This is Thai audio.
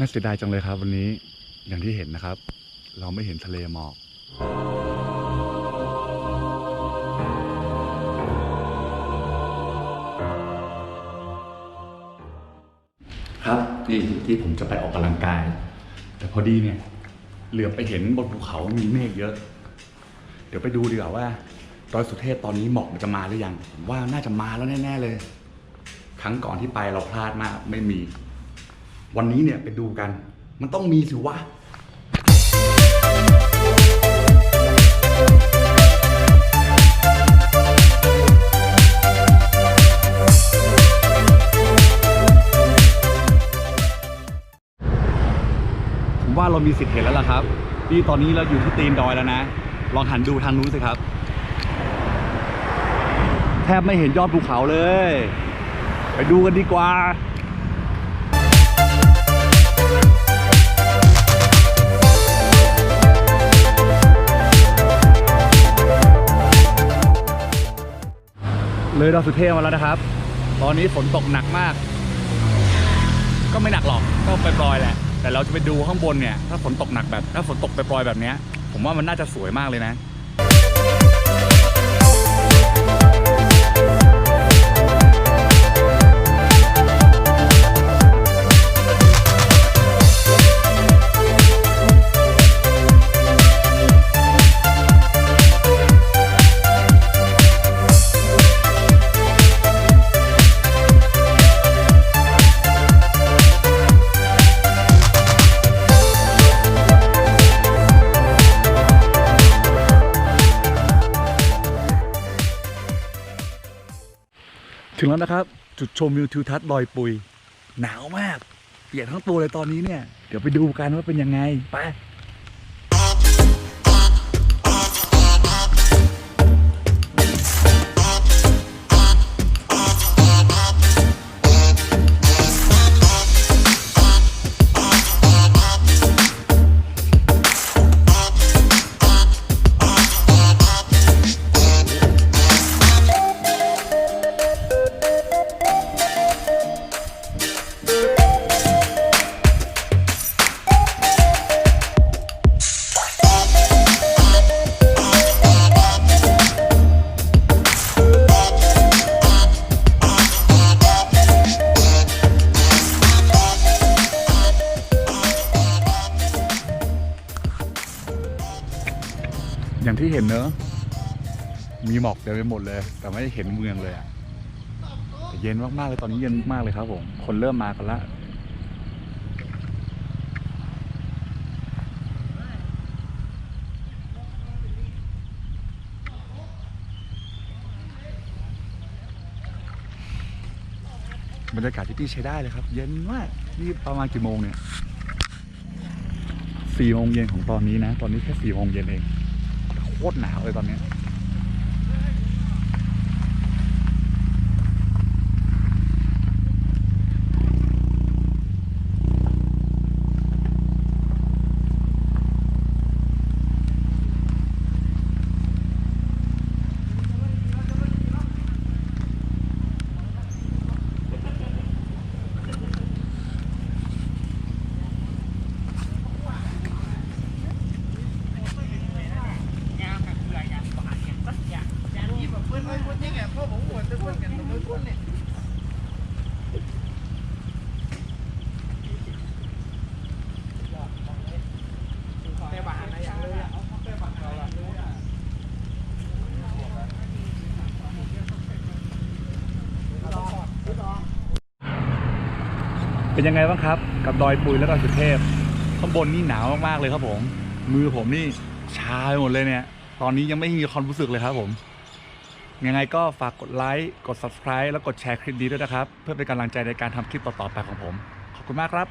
น่าเสียดายจังเลยครับ วันนี้อย่างที่เห็นนะครับ เราไม่เห็นทะเลหมอกครับนี่ที่ผมจะไปออกกำลังกาย แต่พอดีเนี่ย เหลือไปเห็นบนภูเขามีเมฆเยอะ เดี๋ยวไปดูดีกว่าว่าดอยสุเทพตอนนี้หมอกมันจะมาหรือยังผมว่าน่าจะมาแล้วแน่ ๆเลย ครั้งก่อนที่ไปเราพลาดมากไม่มี วันนี้เนี่ยไปดูกัน มันต้องมีสิวะผมว่าเรามีสิทธิ์เห็นแล้วล่ะครับ นี่ตอนนี้เราอยู่ที่ตีนดอยแล้วนะ ลองหันดูทางนู้นสิครับ แทบไม่เห็นยอดภูเขาเลย ไปดูกันดีกว่า เลยดอยสุเทพมาแล้วนะครับ ตอนนี้ฝนตกหนักมาก ก็ไม่หนักหรอกก็ปล่อยแหละ แต่เราจะไปดูข้างบนเนี่ย ถ้าฝนตกหนักแบบ ถ้าฝนตกปล่อยแบบเนี้ย ผมว่ามันน่าจะสวยมากเลยนะ ถึงแล้วนะครับ จุดชมวิวทิวทัศน์ดอยปุย หนาวมาก เปียกทั้งตัวเลยตอนนี้เนี่ย เดี๋ยวไปดูกันว่าเป็นยังไง ไป อย่างที่เห็นเนอะมีหมอกเต็มไปหมดเลย แต่ไม่ได้เห็นเมืองเลยอะเย็นมากๆเลยตอนนี้เย็นมากเลยครับผม คนเริ่มมากันละบรรยากาศที่นี่ใช้ได้เลยครับ เย็นมากนี่ประมาณกี่โมงเนี่ยสี่โมงเย็นของตอนนี้นะ ตอนนี้แค่สี่โมงเย็นเอง โคตรหนาวเลยตอนเนี้ย เป็นยังไงบ้างครับ กับดอยปุยและดอยสุเทพข้างบนนี่หนาวมากๆเลยครับผม มือผมนี่ชาไปหมดเลยเนี่ย ตอนนี้ยังไม่มีความรู้สึกเลยครับผม ยังไงก็ฝากกดไลค์ กด subscribe แล้วกดแชร์คลิปนี้ด้วยนะครับ เพื่อเป็นกำลังใจในการทำคลิปต่อๆไปของผม ขอบคุณมากครับ